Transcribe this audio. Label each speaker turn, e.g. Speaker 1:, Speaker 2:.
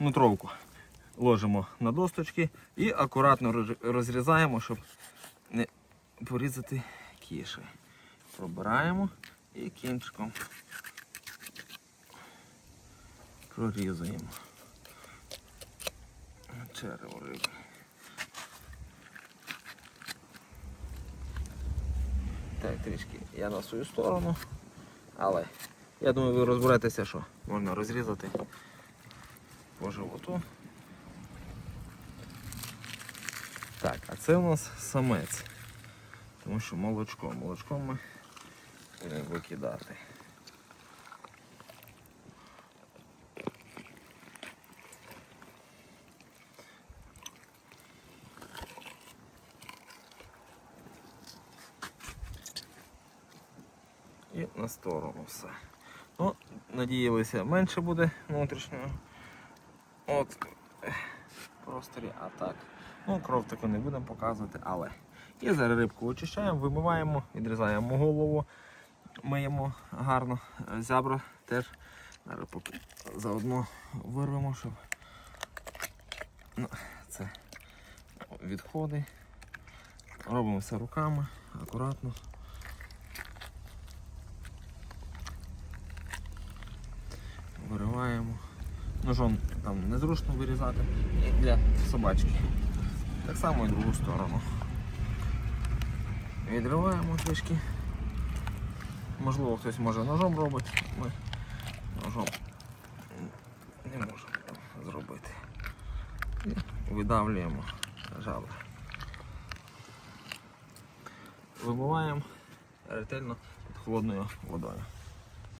Speaker 1: Нутровку ложимо на досточки і акуратно розрізаємо, щоб не порізати кіші. Пробираємо і кінчиком прорізуємо. Черево риби. Так, трішки я на свою сторону, але я думаю, ви розберетеся, що можна розрізати по животу. Так, а це у нас самець. Тому що молочко. Молочко ми будемо викидати. І на сторону все. Ну, надіялися, менше буде внутрішнього. От просторі, а так. Ну, кров таку не будемо показувати, але. І зараз рибку очищаємо, вимиваємо, відрізаємо голову, миємо гарно. Зябро теж зараз поки заодно вирвемо, щоб ну, це відходи. Робимо все руками, акуратно. Ножом там незручно вирізати і для собачки. Так само і другу сторону. Відриваємо трішки. Можливо, хтось може ножом робить. Ми ножом не можемо зробити. І видавлюємо жабри. Вибиваємо ретельно під холодною водою.